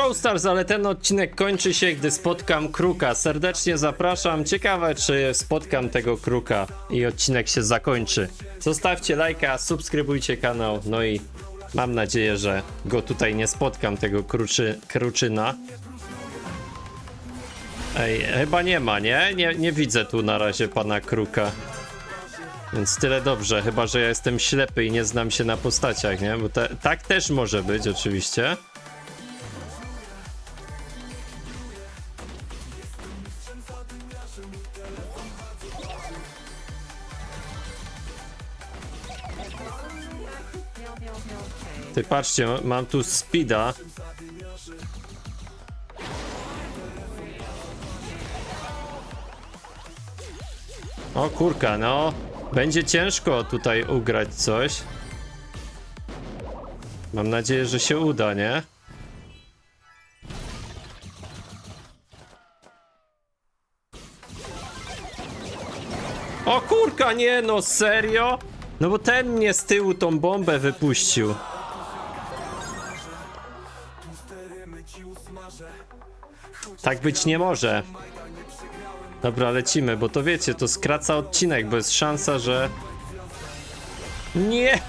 Brawl Stars, ale ten odcinek kończy się, gdy spotkam kruka. Serdecznie zapraszam. Ciekawe, czy spotkam tego kruka i odcinek się zakończy. Zostawcie lajka, subskrybujcie kanał, no i mam nadzieję, że go tutaj nie spotkam, tego kruczy, kruczyna. Ej, chyba nie ma, nie? nie? Nie widzę tu na razie pana kruka. Więc tyle dobrze, chyba że ja jestem ślepy i nie znam się na postaciach, nie? Bo te, tak też może być, oczywiście. Ty patrzcie, ma- mam tu speeda. O kurka, no. Będzie ciężko tutaj ugrać coś. Mam nadzieję, że się uda, nie? O kurka, nie no, serio? No bo ten mnie z tyłu tą bombę wypuścił. Tak być nie może. Dobra, lecimy, bo to wiecie, to skraca odcinek, bo jest szansa, że... Nie!